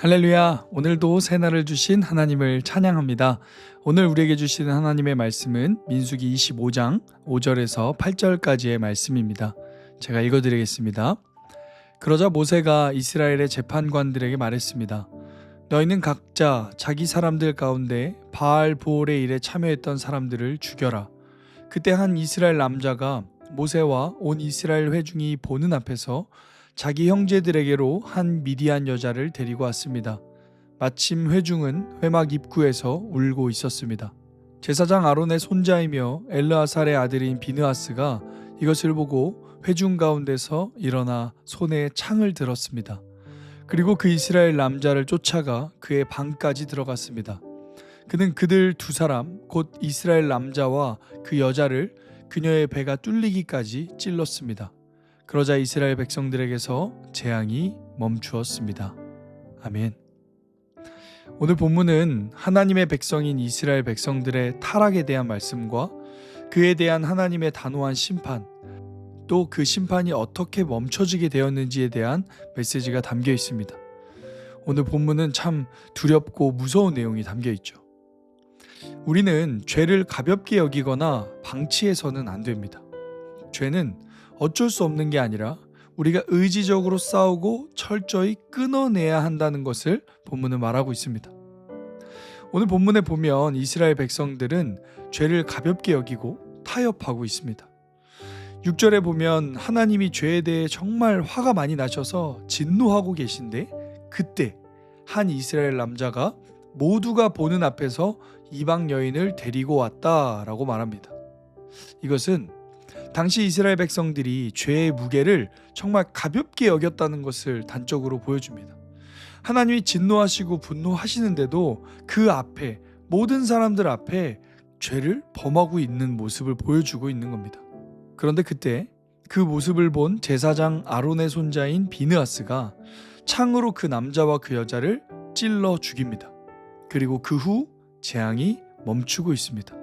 할렐루야. 오늘도 새날을 주신 하나님을 찬양합니다. 오늘 우리에게 주시는 하나님의 말씀은 민수기 25장 5절에서 8절까지의 말씀입니다. 제가 읽어 드리겠습니다. 그러자 모세가 이스라엘의 재판관들에게 말했습니다. 너희는 각자 자기 사람들 가운데 바알 보올의 일에 참여했던 사람들을 죽여라. 그때 한 이스라엘 남자가 모세와 온 이스라엘 회중이 보는 앞에서 자기 형제들에게로 한 미디안 여자를 데리고 왔습니다. 마침 회중은 회막 입구에서 울고 있었습니다. 제사장 아론의 손자이며 엘르아살의 아들인 비느아스가 이것을 보고 회중 가운데서 일어나 손에 창을 들었습니다. 그리고 그 이스라엘 남자를 쫓아가 그의 방까지 들어갔습니다. 그는 그들 두 사람 곧 이스라엘 남자와 그 여자를 그녀의 배가 뚫리기까지 찔렀습니다. 그러자 이스라엘 백성들에게서 재앙이 멈추었습니다. 아멘. 오늘 본문은 하나님의 백성인 이스라엘 백성들의 타락에 대한 말씀과 그에 대한 하나님의 단호한 심판, 또 그 심판이 어떻게 멈춰지게 되었는지에 대한 메시지가 담겨 있습니다. 오늘 본문은 참 두렵고 무서운 내용이 담겨 있죠. 우리는 죄를 가볍게 여기거나 방치해서는 안 됩니다. 죄는 어쩔 수 없는 게 아니라 우리가 의지적으로 싸우고 철저히 끊어내야 한다는 것을 본문은 말하고 있습니다. 오늘 본문에 보면 이스라엘 백성들은 죄를 가볍게 여기고 타협하고 있습니다. 6절에 보면 하나님이 죄에 대해 정말 화가 많이 나셔서 진노하고 계신데 그때 한 이스라엘 남자가 모두가 보는 앞에서 이방 여인을 데리고 왔다라고 말합니다. 이것은 당시 이스라엘 백성들이 죄의 무게를 정말 가볍게 여겼다는 것을 단적으로 보여줍니다. 하나님이 진노하시고 분노하시는데도 그 앞에 모든 사람들 앞에 죄를 범하고 있는 모습을 보여주고 있는 겁니다. 그런데 그때 그 모습을 본 제사장 아론의 손자인 비느아스가 창으로 그 남자와 그 여자를 찔러 죽입니다. 그리고 그 후 재앙이 멈추고 있습니다.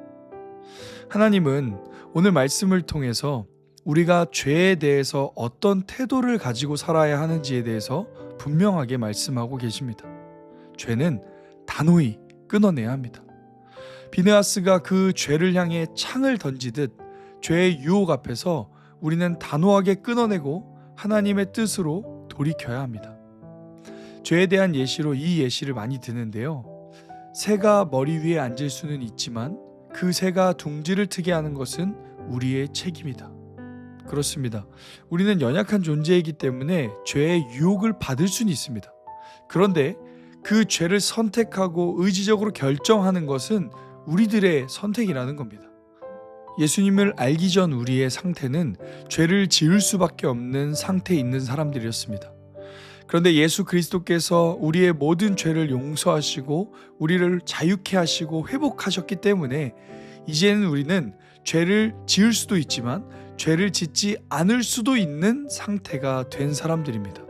하나님은 오늘 말씀을 통해서 우리가 죄에 대해서 어떤 태도를 가지고 살아야 하는지에 대해서 분명하게 말씀하고 계십니다. 죄는 단호히 끊어내야 합니다. 비네아스가 그 죄를 향해 창을 던지듯 죄의 유혹 앞에서 우리는 단호하게 끊어내고 하나님의 뜻으로 돌이켜야 합니다. 죄에 대한 예시로 이 예시를 많이 드는데요. 새가 머리 위에 앉을 수는 있지만 그 새가 둥지를 트게 하는 것은 우리의 책임이다. 그렇습니다. 우리는 연약한 존재이기 때문에 죄의 유혹을 받을 수는 있습니다. 그런데 그 죄를 선택하고 의지적으로 결정하는 것은 우리들의 선택이라는 겁니다. 예수님을 알기 전 우리의 상태는 죄를 지을 수밖에 없는 상태에 있는 사람들이었습니다. 그런데 예수 그리스도께서 우리의 모든 죄를 용서하시고 우리를 자유케 하시고 회복하셨기 때문에 이제는 우리는 죄를 지을 수도 있지만 죄를 짓지 않을 수도 있는 상태가 된 사람들입니다.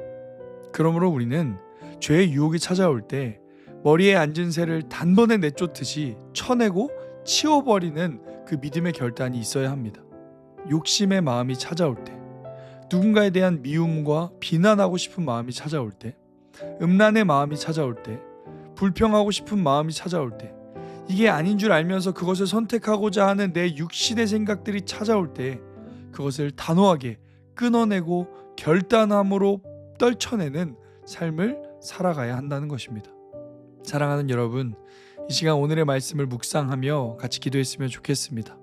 그러므로 우리는 죄의 유혹이 찾아올 때 머리에 앉은 새를 단번에 내쫓듯이 쳐내고 치워버리는 그 믿음의 결단이 있어야 합니다. 욕심의 마음이 찾아올 때, 누군가에 대한 미움과 비난하고 싶은 마음이 찾아올 때, 음란의 마음이 찾아올 때, 불평하고 싶은 마음이 찾아올 때, 이게 아닌 줄 알면서 그것을 선택하고자 하는 내 육신의 생각들이 찾아올 때 그것을 단호하게 끊어내고 결단함으로 떨쳐내는 삶을 살아가야 한다는 것입니다. 사랑하는 여러분, 이 시간 오늘의 말씀을 묵상하며 같이 기도했으면 좋겠습니다.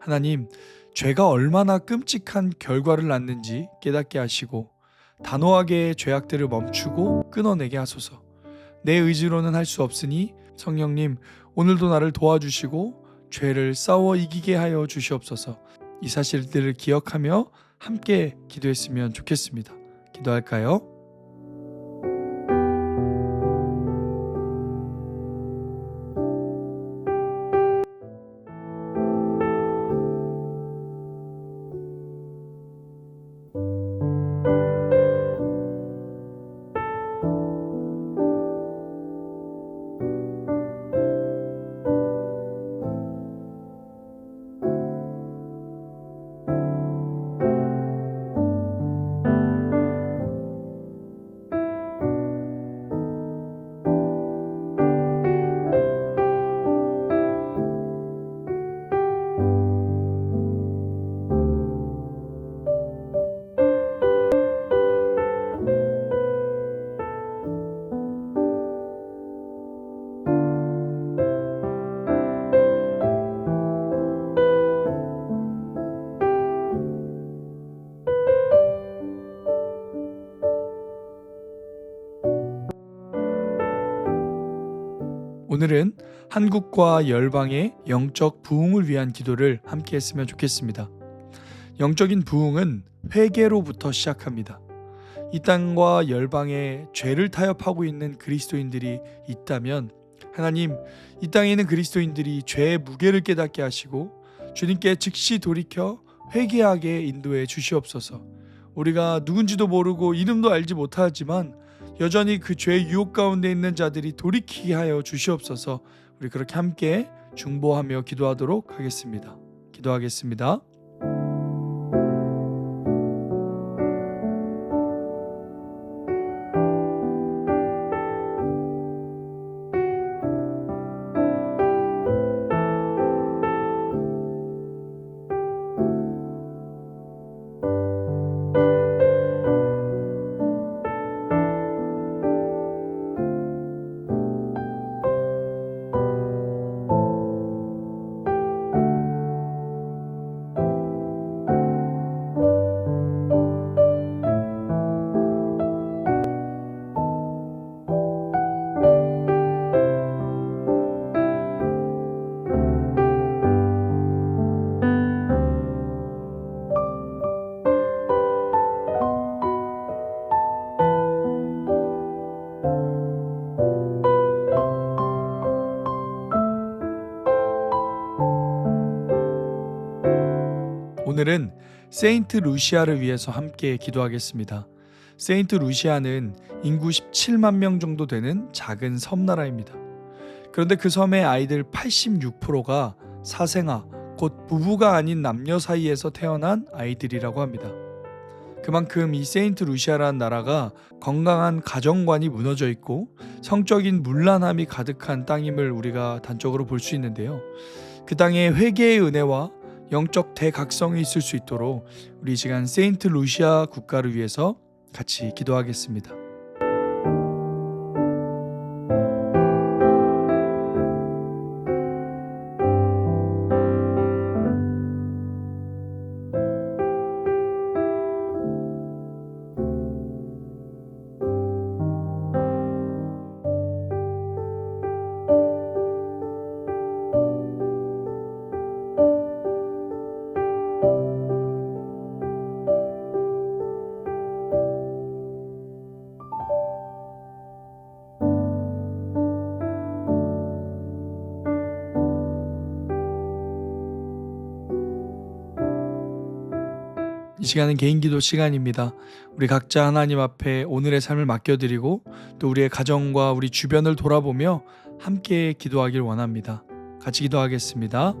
하나님, 죄가 얼마나 끔찍한 결과를 낳는지 깨닫게 하시고 단호하게 죄악들을 멈추고 끊어내게 하소서. 내 의지로는 할 수 없으니 성령님 오늘도 나를 도와주시고 죄를 싸워 이기게 하여 주시옵소서. 이 사실들을 기억하며 함께 기도했으면 좋겠습니다. 기도할까요? 오늘은 한국과 열방의 영적 부흥을 위한 기도를 함께 했으면 좋겠습니다. 영적인 부흥은 회개로부터 시작합니다. 이 땅과 열방에 죄를 타협하고 있는 그리스도인들이 있다면 하나님 이 땅에 있는 그리스도인들이 죄의 무게를 깨닫게 하시고 주님께 즉시 돌이켜 회개하게 인도해 주시옵소서. 우리가 누군지도 모르고 이름도 알지 못하지만 여전히 그 죄의 유혹 가운데 있는 자들이 돌이키게 하여 주시옵소서. 우리 그렇게 함께 중보하며 기도하도록 하겠습니다. 기도하겠습니다. 오늘은 세인트 루시아를 위해서 함께 기도하겠습니다. 세인트 루시아는 인구 17만 명 정도 되는 작은 섬나라입니다. 그런데 그 섬의 아이들 86%가 사생아, 곧 부부가 아닌 남녀 사이에서 태어난 아이들이라고 합니다. 그만큼 이 세인트 루시아라는 나라가 건강한 가정관이 무너져 있고 성적인 문란함이 가득한 땅임을 우리가 단적으로 볼 수 있는데요. 그 땅에 회개의 은혜와 영적 대각성이 있을 수 있도록 우리 이 시간 세인트 루시아 국가를 위해서 같이 기도하겠습니다. 이 시간은 개인 기도 시간입니다. 우리 각자 하나님 앞에 오늘의 삶을 맡겨드리고 또 우리의 가정과 우리 주변을 돌아보며 함께 기도하길 원합니다. 같이 기도하겠습니다.